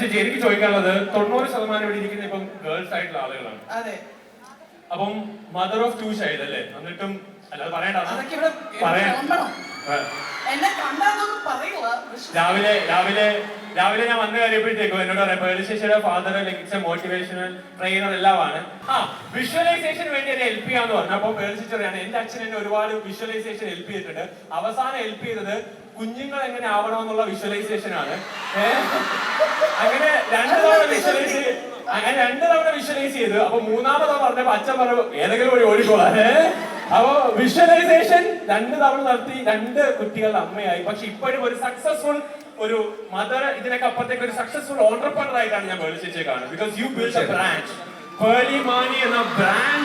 ചേച്ചി എനിക്ക് ചോദിക്കാനുള്ളത് തൊണ്ണൂറ് ശതമാനം ഇവിടെ ഇരിക്കുന്ന ഇപ്പം ഗേൾസ് ആയിട്ടുള്ള ആളുകളാണ്. അതെ. അപ്പം മദർ ഓഫ് ടു ചൈൽഡ് അല്ലേ? എന്നിട്ടും അല്ലാതെ പറയണ്ട. പറയാൻ രാവിലെ രാവിലെ രാവിലെ ഞാൻ വന്നു കഴിയുമ്പോഴത്തേക്കും എന്നോട് പറയാം പേളി ശേഷിയുടെ ഫാദർ ലഭിച്ച മോട്ടിവേഷണൽ ട്രെയിനർ എല്ലാമാണ്. ആ വിഷ്വലൈസേഷൻ വേണ്ടി എന്നെ ഹെൽപ്പ് ചെയ്യാന്ന് പറഞ്ഞു. അപ്പൊ ശേഷി പറയാണ് എന്റെ അച്ഛൻ എന്നെ ഒരുപാട് വിഷ്വലൈസേഷൻ ഹെൽപ്പ് ചെയ്തിട്ടുണ്ട്. അവസാനം ഹെൽപ്പ് ചെയ്തത് കുഞ്ഞുങ്ങൾ എങ്ങനെ ആവണമെന്നുള്ള വിഷ്വലൈസേഷൻ ആണ്? അങ്ങനെ രണ്ട് തവണ വിഷ്വലൈസ് അങ്ങനെ രണ്ട് തവണ വിഷ്വലൈസ് ചെയ്തു അപ്പൊ മൂന്നാമത് പറഞ്ഞപ്പോ അച്ഛൻ പറഞ്ഞു ഏതെങ്കിലും വഴി ഓടിക്കോളാം അപ്പോ വിഷ്വലൈസേഷൻ രണ്ട് തവണ നടത്തി രണ്ട് കുട്ടികളുടെ അമ്മയായി. പക്ഷെ ഇപ്പോഴും ഒരു സക്സസ്ഫുൾ ഒരു മദർ ഇതിനൊക്കെ അപ്പുറത്തേക്ക് ഒരു സക്സസ്ഫുൾ ഓണ്ടർപ്രണർ ആയിട്ടാണ് ഞാൻ വേൾഡ് ചേച്ചിയെ കാണുന്നത് because you build a brand Pearle Maaney എന്ന ബ്രാൻഡ്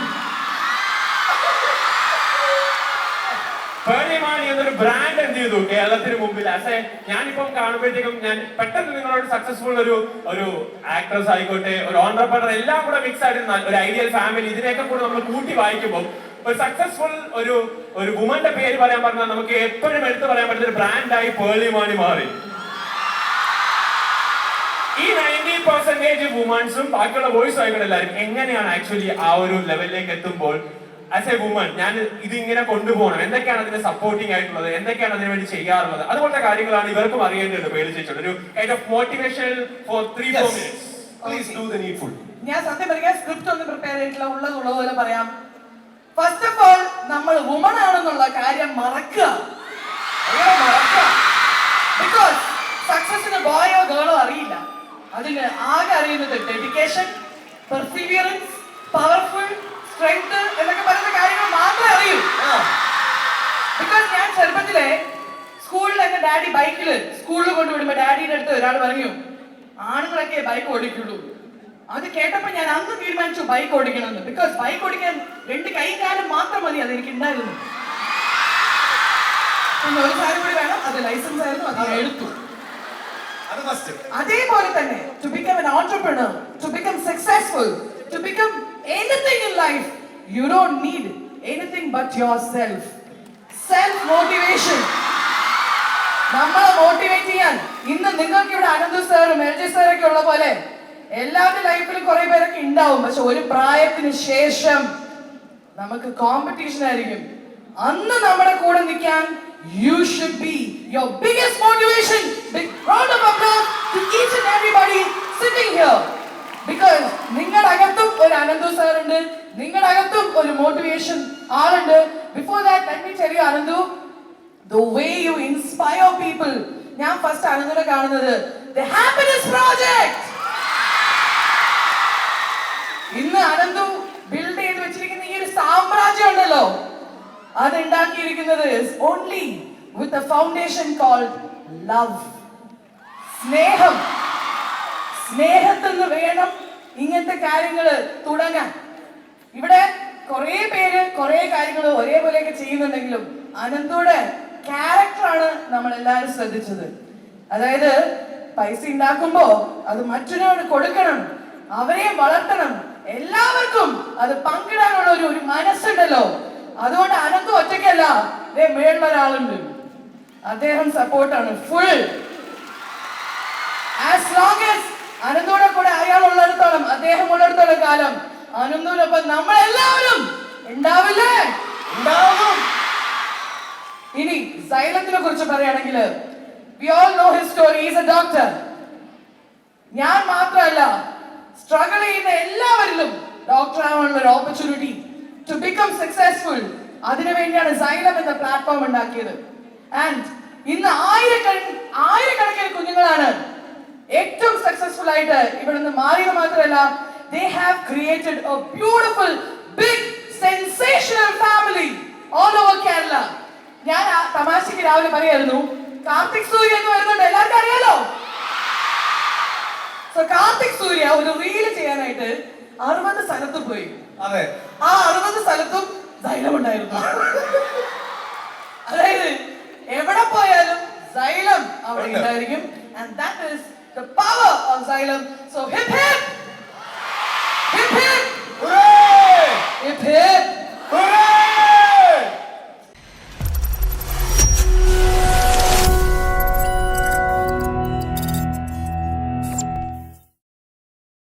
ചെയ്തു കേരളത്തിന് മുമ്പിൽ. ആസ് ഞാനിപ്പം കാണുമ്പോഴത്തേക്കും ഞാൻ പെട്ടെന്ന് നിങ്ങളോട് സക്സസ്ഫുൾ ഒരു ഒരു ആക്ട്രസ് ആയിക്കോട്ടെ ഒരു ഓണ്ടർപ്രണർ എല്ലാം കൂടെ മിക്സ് ആയിട്ട് ഒരു ഐഡിയൽ ഫാമിലി ഇതിനെയൊക്കെ കൂടെ നമ്മൾ കൂട്ടി വായിക്കുമ്പോൾ ഒരു സക്സസ്ഫുൾ ഒരു ഒരു വുമന്റെ പേര് പറയാൻ പറഞ്ഞാൽ നമുക്ക് എപ്പോഴും എടുത്തു പറയാൻ പറ്റുന്ന ഒരു ബ്രാൻഡായി പേളി മാണി മാറി. ഈ നയന്റി പെർസെന്റേജ് വുമൻസും ബാക്കിയുള്ള ബോയ്സും ആയിക്കോട്ടെ എല്ലാവരും എങ്ങനെയാണ് ആക്ച്വലി ആ ഒരു ലെവലിലേക്ക് എത്തുമ്പോൾ ആസ് എ വുമൺ ഞാൻ ഇത് ഇങ്ങനെ കൊണ്ടുപോകണം. എന്തൊക്കെയാണ് അതിന് സപ്പോർട്ടിംഗ് ആയിട്ടുള്ളത്? എന്തൊക്കെയാണ് അതിനു വേണ്ടി ചെയ്യാറുള്ളത്? അതുപോലത്തെ കാര്യങ്ങളാണ് ഇവർക്കും അറിയേണ്ടത് പേര് ചേച്ചോട് ഒരു kind of motivation for three four minutes Please do the needful. ഞാൻ സത്യം പറയാം സ്ക്രിപ്റ്റ് ഒന്നും പ്രിപ്പയർ ചെയ്തിട്ടില്ല ഉള്ളത് ഉള്ളത് പോലെ പറയാം. ഫസ്റ്റ് ഓഫ് ഓൾ നമ്മൾ വുമൺ ആണെന്നുള്ള കാര്യം മറക്കുക. ബിക്കോസ് സക്സസിന് ബോയോ ഗേളോ അറിയില്ല. അതിന് ആകെ അറിയുന്നത് ഡെഡിക്കേഷൻ പെർസിവിയറൻസ് പവർഫുൾ സ്ട്രെങ്ത് എന്നൊക്കെ പറയുന്ന കാര്യങ്ങൾ മാത്രമേ അറിയൂ. ബിക്കോസ് ഞാൻ ചെറുപ്പത്തിലെ സ്കൂളിൽ എന്റെ ഡാഡി ബൈക്കിൽ സ്കൂളിൽ കൊണ്ടുവിടുമ്പോ ഡാഡിയുടെ അടുത്ത് ഒരാൾ പറഞ്ഞു ആണുങ്ങളൊക്കെ ബൈക്ക് ഓടിക്കുള്ളൂ. അത് കേട്ടപ്പോ ഞാൻ അന്ന് തീരുമാനിച്ചു ബൈക്ക് ഓടിക്കണമെന്ന്. ബിക്കോസ് ബൈക്ക് ഓടിക്കാൻ രണ്ട് കൈ കാലം മാത്രം മതി അത് എനിക്ക് ഉണ്ടായിരുന്നു. പിന്നെ ഒരു കാര്യം കൂടി വേണം അത് ലൈസൻസ് ആയിരുന്നു അത് എടുത്തു. അതേപോലെ തന്നെ to become an entrepreneur to become don't need anything but your self self motivation നമ്മളെ മോട്ടിവേറ്റ് ചെയ്യാൻ. ഇന്ന് നിങ്ങൾക്ക് ഇവിടെ അനന്ത് സാറും എൽ ജി സാറൊക്കെ ഉള്ള പോലെ എല്ലാവരുടെ ലൈഫിലും കുറെ പേരൊക്കെ ഉണ്ടാവും. പക്ഷെ ഒരു പ്രായത്തിന് ശേഷം നമുക്ക് കോമ്പറ്റീഷൻ ആയിരിക്കും. അന്ന് നമ്മുടെ കൂടെ നിൽക്കാൻ you should be your biggest motivation big round of applause to each and everybody sitting here because നിങ്ങളുടെ അകത്തും ഒരു അനന്തു സാർ ഉണ്ട്. നിങ്ങളുടെ അകത്തും ഒരു മോട്ടിവേഷൻ ആളുണ്ട്. Before that let me tell you Ananthu the way you inspire people ഞാൻ first അനന്തുനെ കാണുന്നത്. ദി ഹാപ്പിനെസ് പ്രോജക്റ്റ് ഇന്ന് അനന്തു ബിൽഡ് ചെയ്ത് വെച്ചിരിക്കുന്ന ഈ ഒരു സാമ്രാജ്യം ഉണ്ടല്ലോ. അത് ഉണ്ടാക്കിയിരിക്കുന്നത് only with a foundation called love സ്നേഹം. സ്നേഹത്തിൽ നിന്ന് വേണം. ഇങ്ങനത്തെ കാര്യങ്ങൾ തുടങ്ങാൻ. ഇവിടെ കുറെ പേര് കുറെ കാര്യങ്ങൾ ഒരേപോലെയൊക്കെ ചെയ്യുന്നുണ്ടെങ്കിലും അനന്തോടെ ക്യാരക്ടറാണ് നമ്മൾ എല്ലാവരും ശ്രദ്ധിച്ചത്. അതായത് പൈസ ഉണ്ടാക്കുമ്പോ അത് മറ്റൊരാൾ കൊടുക്കണം അവരെ വളർത്തണം എല്ലാവർക്കും അത് പങ്കിടാനുള്ള ഒരു ഒരു മനസ്സുണ്ടല്ലോ. അതുകൊണ്ട് അനന്തു ഒറ്റയ്ക്കല്ല മേളിൽ ഒരാളുണ്ട്. അദ്ദേഹം സപ്പോർട്ടാണ് ഫുൾ ആസ് ലോങ് ആസ് അനന്തോടെ കൂടെ അയാൾ ഉള്ളിടത്തോളം അദ്ദേഹം ഉള്ളിടത്തോളം കാലം അനന്തോടൊപ്പം നമ്മളെല്ലാവരും ഉണ്ടാവില്ലേ? ഉണ്ടാവും. ഇനി സൈലത്തിനെ കുറിച്ച് പറയുകയാണെങ്കിൽ we all know his story is a doctor ഞാൻ മാത്രമല്ല സ്ട്രഗിൾ ചെയ്യുന്ന എല്ലാവരിലും ഡോക്ടർ ആവാനുള്ള ഒരു ഓപ്പർച്യൂണിറ്റി ടു ബിക്കം സക്സസ്ഫുൾ അതിനു വേണ്ടിയാണ് സൈലം എന്ന പ്ലാറ്റ്ഫോം ഉണ്ടാക്കിയത്. ആൻഡ് ഇന്ന് ആയിരക്കണ ആയിരക്കണക്കിന് കുഞ്ഞുങ്ങളാണ് സക്സസ്ഫുൾ ആയിട്ട് നിന്ന് മാറിയത് മാത്രമല്ല they have created a beautiful big sensational family all over Kerala ഞാൻ തമാശക്ക് രാവിലെ പറയായിരുന്നു കാർത്തിക് സൂര്യ എന്ന് വരുന്നുണ്ട്. എല്ലാവർക്കും അറിയാലോ? സോ കാർത്തിക് സൂര്യ ഒരു റീൽ ചെയ്യാനായിട്ട് അറുപത് സ്ഥലത്ത് പോയി. അതെ. ആ അറുപത് സ്ഥലത്തും സൈലം ഉണ്ടായിരുന്നു. അതായത് എവിടെ പോയാലും സൈലം അവിടെ ഉണ്ട്. ഉണ്ടായിരിക്കും. And that is the power of Xylem so hip